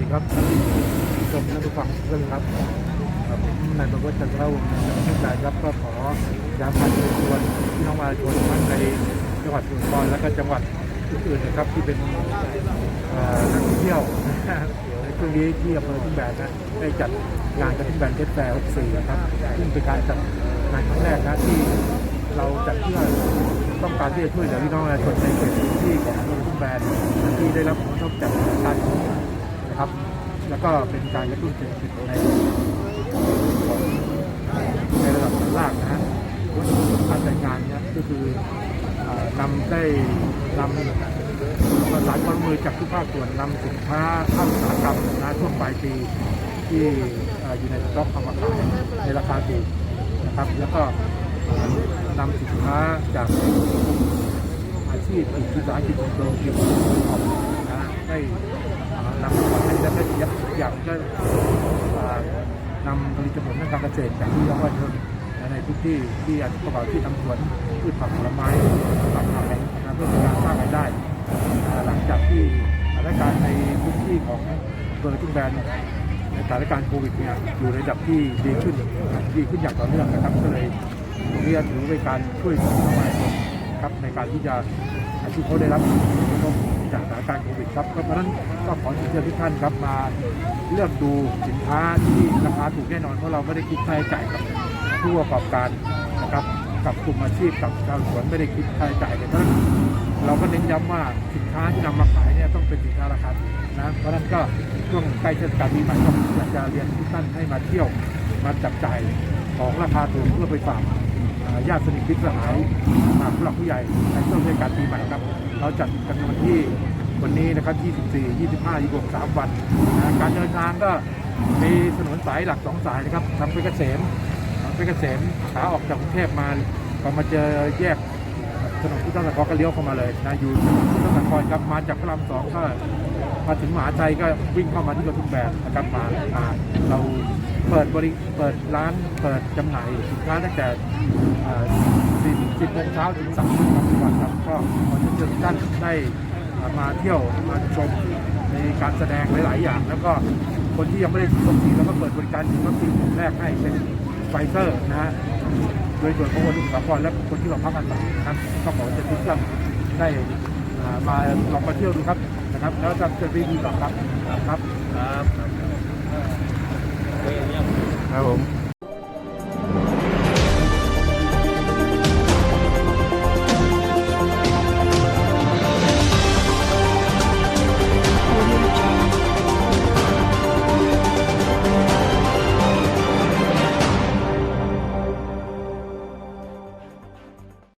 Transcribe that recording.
เรื่องครับครับผมนายประวัติจันทรวงศ์นายกเทศบาลครับก็ขอย้ำการเชิญชวนพี่น้องประชาชนทั้งในจังหวัดสมุทรสาครและก็จังหวัดอื่นๆนะครับที่เป็นนักท่องเที่ยวในช่วงนี้ที่อำเภอทุ่งแบนนะได้จัดงานกระทุ่งแบนเทสแฟร์64นะครับซึ่งเป็นการจัดงานครั้งแรกนะที่เราจัดเพื่อต้องการที่จะช่วยเหลือพี่น้องประชาชนในเขตพื้นที่ของอำเภอทุ่งแบนที่ได้รับผลกระทบจาก นะครับ แล้วก็เป็นการกระตุ้นเศรษฐกิจในในระดับล่างนะฮะการจัดงานเนี้ก็คือนำได้นำประสานความมือจากทุกภาคส่วนนำสินค้าเข้าอุตสาหกรรมนะช่วงปลายปีที่อ่อยู่ในสต็อกเอามาขายในราคาถูกนะครับ แล้วก็นำสินค้าจากอาชีพอีกวิสาหกิจโรงเกี่ยวกับของนะได้ นำมาให้และก็อีกอย่างก็อ่านำผลิตผลทางการเกษตรจากที่เยาวชนในพื้นที่ที่อาจจะประกอบที่ทำสวนพืชผักผลไม้ตัดขายนะเพื่อเป็นการสร้างรายได้ หลังจากที่สถานการณ์ในพื้นที่ของเบอร์ทุ่งแบนในสถานการณ์โควิดเนี่ยอยู่ในระดับที่ดีขึ้นดีขึ้นอย่างต่อเนื่องนะครับก็เลยตรงนี้ถือเป็นการช่วยเหลือประชาชนครับในการที่จะที่เขาได้รับผลกระทบจากสถานการณ์ ครับเพราะฉะนั้นก็ขอเชิญทุกท่านครับมาเลือกดูสินค้าที่ราคาถูกแน่นอนเพราะเราไม่ได้คิดค่าใช้จ่ายกับผู้ประกอบการนะครับกับกลุ่มอาชีพกับชาวสวนไม่ได้คิดค่าใช้จ่ายเลยเพราะฉะนั้นเราก็เน้นย้ำว่าสินค้าที่นำมาขายเนี่ยต้องเป็นสินค้าราคาถูกนะเพราะฉะนั้นก็ช่วงใกล้เทศกาลปีใหม่ก็อยากจะเรียนทุกท่านให้มาเที่ยวมาจับจ่ายของราคาถูกเพื่อไปฝากอ่าญาติสนิทมิตรสหายผู้หลักผู้ใหญ่ในช่วงเทศกาลปีใหม่ครับ เราจัดกันวันที่ วันนี้นะครับ 24 25 26 3 วันนะการเดินทางก็มีถนนสายหลักสองสายนะครับทางเพชรเกษมทางเพชรเกษมขาออกจากกรุงเทพมาพอมาเจอแยกถนนพุทธสาครก็เลี้ยวเข้ามาเลยนะอยู่ถนนพุทธสาครครับมาจากพระรามสองก็มาถึงมหาชัยก็วิ่งเข้ามาที่ระทุ่มแบนนะครับมามาเราเปิดบริเปิดร้านเปิดจำหน่ายสินค้าตั้งแต่สิบโมงเช้าถึงสามทุ่มครับทุกวันครับก็ขอเชิญท่านได้ มาเที่ยวมาชมในการแสดงหลาย ๆ อย่าง แล้วก็คนที่ยังไม่ได้ฉีดวัคซีนแล้วก็เปิดบริการฉีดวัคซีนกลุ่มแรกให้เป็นไฟเซอร์นะฮะโดยส่วนของคนที่สากรและคนที่มาพักอาศัยนะครับก็ขอเชิญทุกท่านได้มาลองมาเที่ยวดูครับนะครับ แล้วจะจอรีวิวต่อครับครับครับครับผม